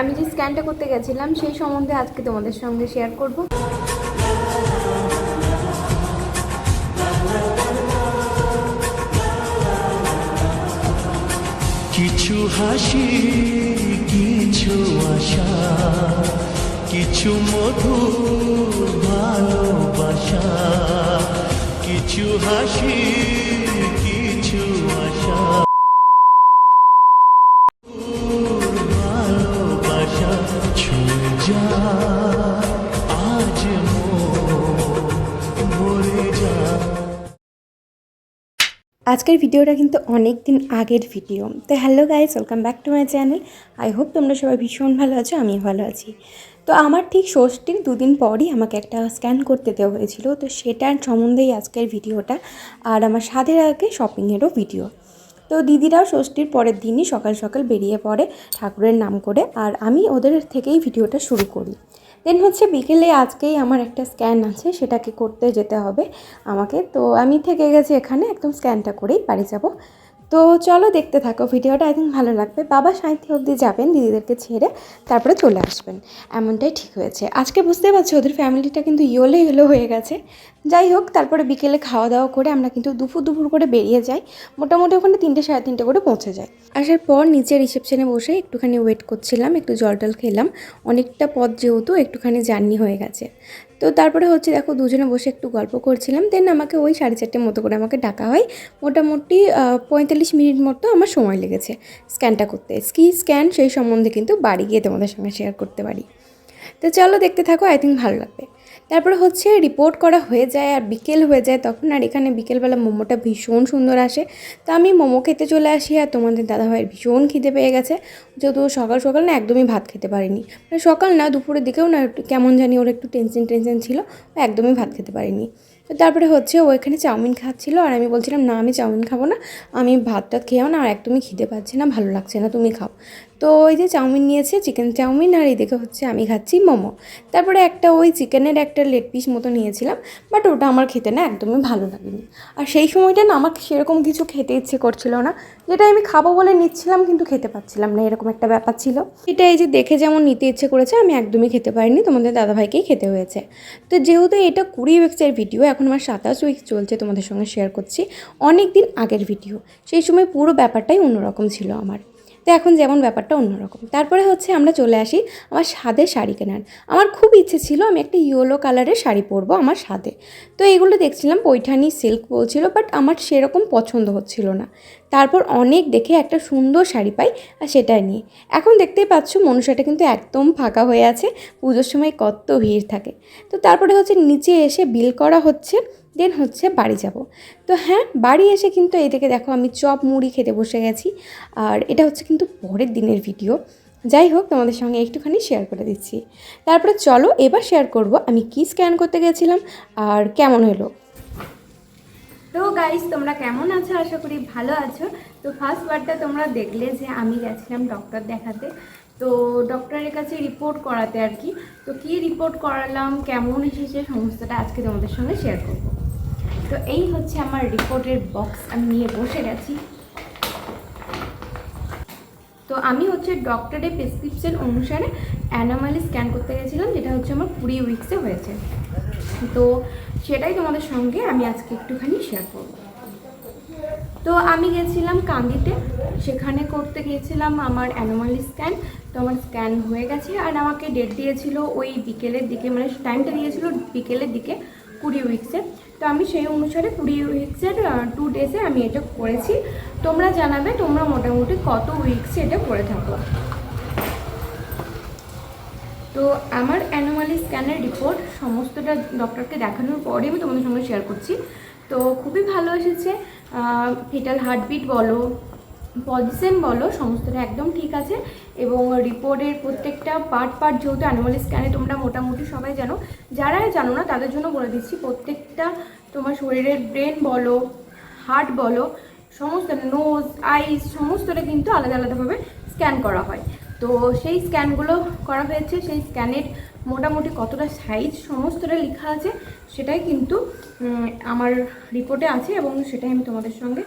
আমি যে স্ক্যানটা করতে গেছিলাম, সেই সম্বন্ধে আজকে তোমাদের সঙ্গে শেয়ার করব। কিছু হাসি, কিছু আশা, কিছু মধুর ভালোবাসা, কিছু হাসি আজকের ভিডিওটা কিন্তু অনেক দিন আগের ভিডিও। তো hello guys welcome back to my channel I hope তোমরা সবাই ভীষণ ভালো আছো আমি ভালো আছি। তো আমার ঠিক ষষ্ঠীর দুদিন পরই আমাকে একটা স্ক্যান করতে দেওয়া হয়েছিল, তো সেটার সম্বন্ধেই আজকের ভিডিওটা। আর আমার সাধের আগে শপিংয়েরও ভিডিও তো দিদিরাও ষষ্ঠীর পরের দিনই সকাল সকাল বেরিয়ে পড়ে ঠাকুরের নাম করে আর আমি ওদের থেকেই ভিডিওটা শুরু করি। দেন হচ্ছে বিকেলে আজকেই আমার একটা স্ক্যান আছে, সেটাকে করতে যেতে হবে আমাকে। তো আমি থেকে গেছি এখানে, একদম স্ক্যানটা করেই বাড়ি যাব। তো চলো দেখতে থাকো ভিডিওটা আই থিঙ্ক ভালো লাগবে। বাবা সাঁইথি অবধি যাবেন দিদিদেরকে ছেড়ে, তারপরে চলে আসবেন। এমনটাই ঠিক হয়েছে। আজকে বুঝতে পারছি ওদের ফ্যামিলিটা কিন্তু ইয়োলো ইয়োলো হয়ে গেছে। যাই হোক, তারপরে বিকেলে খাওয়া দাওয়া করে আমরা কিন্তু দুপুর দুপুর করে বেরিয়ে যাই। মোটামুটি ওখানে তিনটে সাড়ে তিনটে করে পৌঁছে যাই। আসার পর নিচে রিসেপশনে বসে একটুখানি ওয়েট করছিলাম, একটু জল টল খেলাম। অনেকটা পথ যেহেতু একটুখানি জার্নি হয়ে গেছে। তো তারপরে হচ্ছে দেখো দুজনে বসে একটু গল্প করছিলাম। দেন আমাকে ওই সাড়ে চারটের মতো করে আমাকে ডাকা হয়। মোটামুটি পঁয়তাল্লিশ মিনিট মতো আমার সময় লেগেছে স্ক্যানটা করতে। স্কি স্ক্যান সেই সম্বন্ধে কিন্তু বাড়ি গিয়ে তোমাদের সঙ্গে শেয়ার করতে পারি। তো চলো দেখতে থাকো আই থিঙ্ক ভালো লাগবে। তারপরে হচ্ছে রিপোর্ট করা হয়ে যায় আর বিকেল হয়ে যায় তখন আর এখানে বিকেলবেলা মোমোটা ভীষণ সুন্দর আসে। তো আমি মোমো খেতে চলে আসি আর তোমাদের দাদাভাইয়ের ভীষণ খিদে পেয়ে গেছে। যেহেতু সকাল সকাল না একদমই ভাত খেতে পারিনি। মানে সকাল না, দুপুরের দিকেও না কেমন জানি ওর একটু টেনশন টেনশন ছিল, একদমই ভাত খেতে পারিনি। তারপরে হচ্ছে ও এখানে চাউমিন খাচ্ছিলো আর আমি বলছিলাম, না, আমি চাউমিন খাব না। আমি ভাত টাত খেয়েও না, আর একদমই খিদে পাচ্ছে না, ভালো লাগছে না, তুমি খাও। তো ওই যে চাউমিন নিয়েছে, চিকেন চাউমিন, আর এইদিকে হচ্ছে আমি খাচ্ছি মোমো। তারপরে একটা ওই চিকেনের একটা লেগ পিস মতো নিয়েছিলাম, বাট ওটা আমার খেতে না একদমই ভালো লাগেনি। আর সেই সময়টা না আমার সেরকম কিছু খেতে ইচ্ছে করছিল না, যেটা আমি খাব বলে নিচ্ছিলাম, কিন্তু খেতে পাচ্ছিলাম না, এরকম একটা ব্যাপার ছিল। এটা এই যে দেখে যেমন নিতে ইচ্ছে করেছে, আমি একদমই খেতে পারিনি, তোমাদের দাদাভাইকেই খেতে হয়েছে। তো যেহেতু এটা কুড়ি উইক্সের ভিডিও এখন আমার সাতাশ উইক চলছে তোমাদের সঙ্গে শেয়ার করছি অনেক দিন আগের ভিডিও সেই সময় পুরো ব্যাপারটাই অন্যরকম ছিল আমার। তো এখন যেমন ব্যাপারটা অন্যরকম। তারপরে হচ্ছে আমরা চলে আসি আমার স্বাদের শাড়ি কেনার। আমার খুব ইচ্ছে ছিল আমি একটা ইয়েলো কালারের শাড়ি পরবো আমার স্বাদে। তো এগুলো দেখছিলাম, পৈঠানি সিল্ক বলছিল বাট আমার সেরকম পছন্দ হচ্ছিল না। তারপর অনেক দেখে একটা সুন্দর শাড়ি পাই, আর সেটাই নিয়ে। এখন দেখতেই পাচ্ছ মনুষাটা কিন্তু একদম ফাঁকা হয়ে আছে, পুজোর সময় কত ভিড় থাকে। তো তারপরে হচ্ছে নিচে এসে বিল করা হচ্ছে দেন হচ্ছে বাড়ি যাব। তো হ্যাঁ বাড়ি এসে কিন্তু এই থেকে দেখো আমি চপ, মুড়ি খেতে বসে গেছি। আর এটা হচ্ছে কিন্তু পরের দিনের ভিডিও। যাই হোক, তোমাদের সঙ্গে একটুখানি শেয়ার করে দিচ্ছি। তারপরে চলো, এবার শেয়ার করব আমি কি স্ক্যান করতে গেছিলাম আর কেমন হলো। তো গাইস তোমরা কেমন আছো? আশা করি ভালো আছো। তো ফার্স্ট বারটা তোমরা দেখলে যে আমি গেছিলাম ডক্টর দেখাতে। তো ডক্টরের কাছে রিপোর্ট করাতে আর কি। তো কি রিপোর্ট করালাম, কেমন এসেছে, সমস্তটা আজকে তোমাদের সঙ্গে শেয়ার করব। তো এই হচ্ছে আমার রিপোর্টের বক্স, আমি নিয়ে বসে গেছি। তো আমি হচ্ছে ডক্টরের প্রেসক্রিপশন অনুসারে অ্যানোমালি স্ক্যান করতে গেছিলাম, যেটা হচ্ছে আমার কুড়ি উইক্সে হয়েছে। তো সেটাই তোমাদের সঙ্গে আমি আজকে একটুখানি শেয়ার করব। তো আমি গেছিলাম কান্দিতে, সেখানে করতে গিয়েছিলাম আমার অ্যানোমালি স্ক্যান তো আমার স্ক্যান হয়ে গেছে, আর আমাকে ডেট দিয়েছিল ওই বিকেলের দিকে মানে টাইমটা দিয়েছিল বিকেলের দিকে, কুড়ি উইক্সে তো আমি সেই অনুসারে কুড়ি উইক্সের টু ডেসে আমি এটা করেছি। তোমরা জানাবে তোমরা মোটামুটি কত উইক্সে এটা করে থাকো। তো আমার অ্যানোমালি স্ক্যানের রিপোর্ট সমস্তটা ডক্টরকে দেখানোর পরে আমি তোমাদের সঙ্গে শেয়ার করছি। তো খুবই ভালো এসেছে ফিটাল হার্টবিট বলো পজিশন বলো, সমস্তটা একদম ঠিক আছে। এবং রিপোর্টের প্রত্যেকটা পার্ট পার্ট যেহেতু অ্যানোমালি স্ক্যানে তোমরা মোটামুটি সবাই জানো যারা জানো না, তাদের জন্য বলে দিচ্ছি, প্রত্যেকটা তোমার শরীরের ব্রেন বলো হার্ট বলো, সমস্ত নোজ আইস সমস্তটা কিন্তু আলাদা আলাদাভাবে স্ক্যান করা হয়। তো সেই স্ক্যানগুলো করা হয়েছে, সেই স্ক্যানের মোটামুটি কতটা সাইজ সমস্তটা লেখা আছে, সেটাই কিন্তু আমার রিপোর্টে আছে এবং সেটাই আমি তোমাদের সঙ্গে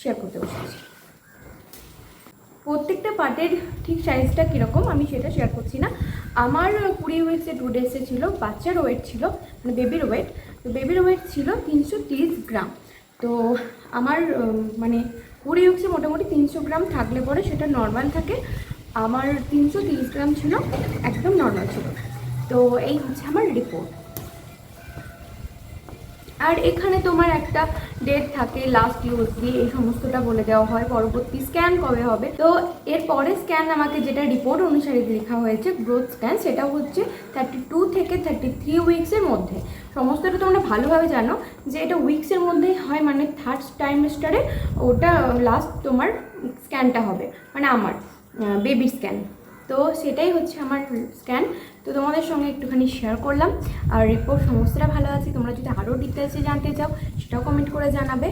শেয়ার করতে বসেছি। প্রত্যেকটা পার্টের ঠিক সাইজটা কীরকম আমি সেটা শেয়ার করছি না। আমার কুড়ি উইক্সে টু ডেসে ছিল, বাচ্চার ওয়েট ছিল মানে বেবির ওয়েট তো বেবির ওয়েট ছিল তিনশো গ্রাম। তো আমার মানে কুড়ি উইক্সে মোটামুটি তিনশো গ্রাম থাকলে পরে সেটা নর্মাল থাকে। আমার তিনশো গ্রাম ছিল, একদম নর্মাল ছিল। তো এই হচ্ছে আমার রিপোর্ট আর এখানে তোমার একটা ডেট থাকে লাস্ট ইউজ দিয়ে এই সমস্তটা বলে দেওয়া হয়, পরবর্তী স্ক্যান কবে হবে? তো এর পরে স্ক্যান আমাকে যেটা রিপোর্ট অনুসারে লেখা হয়েছে গ্রোথ স্ক্যান সেটা হচ্ছে থার্টি টু থেকে থার্টি থ্রি উইক্সের মধ্যে। সমস্তটা তোমরা ভালোভাবে জানো যে এটা উইক্সের মধ্যেই হয় মানে থার্ড টাইমেস্টারে ওটা লাস্ট তোমার স্ক্যানটা হবে মানে আমার বেবি স্ক্যান তো সেটাই হচ্ছে আমার স্ক্যান তো তোমাদের সঙ্গে একটুখানি শেয়ার করলাম। আর রিপোর্ট সমস্তটা ভালো আছে? তোমরা যদি আরও ডিটেলসে জানতে চাও, সেটাও কমেন্ট করে জানাবে।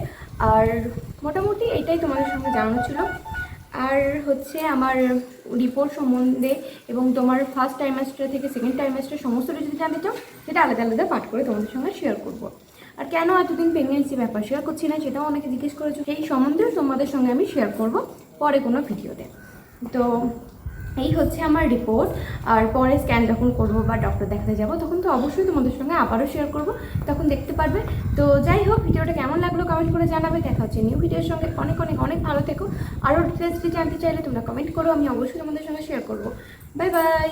আর মোটামুটি এটাই তোমাদের সঙ্গে জানানো ছিল। আর হচ্ছে আমার রিপোর্ট সম্বন্ধে এবং তোমার ফার্স্ট টাইমাস্টার থেকে সেকেন্ড টাইমাস্টার সমস্তটা যদি জানতে চাও, সেটা আলাদা আলাদা পাঠ করে তোমাদের সঙ্গে শেয়ার করব। আর কেন এতদিন প্রেগনেন্সি ব্যাপার শেয়ার করছি না, সেটাও অনেকে জিজ্ঞেস করেছ। সেই সম্বন্ধেও তোমাদের সঙ্গে আমি শেয়ার করব পরে কোনো ভিডিওতে তো এই হচ্ছে আমার রিপোর্ট আর পরে স্ক্যান যখন করব বা ডক্টর দেখাতে যাব, তখন তো অবশ্যই তোমাদের সঙ্গে আবারও শেয়ার করব, তখন দেখতে পারবে। তো যাই হোক, ভিডিওটা কেমন লাগল কমেন্ট করে জানাবে। দেখা হচ্ছে নিউ ভিডিওর সঙ্গে। অনেক অনেক অনেক ভালো থেকো। আরও ডিটেলসটি জানতে চাইলে তোমরা কমেন্ট করো, আমি অবশ্যই তোমাদের সঙ্গে শেয়ার করব। Bye bye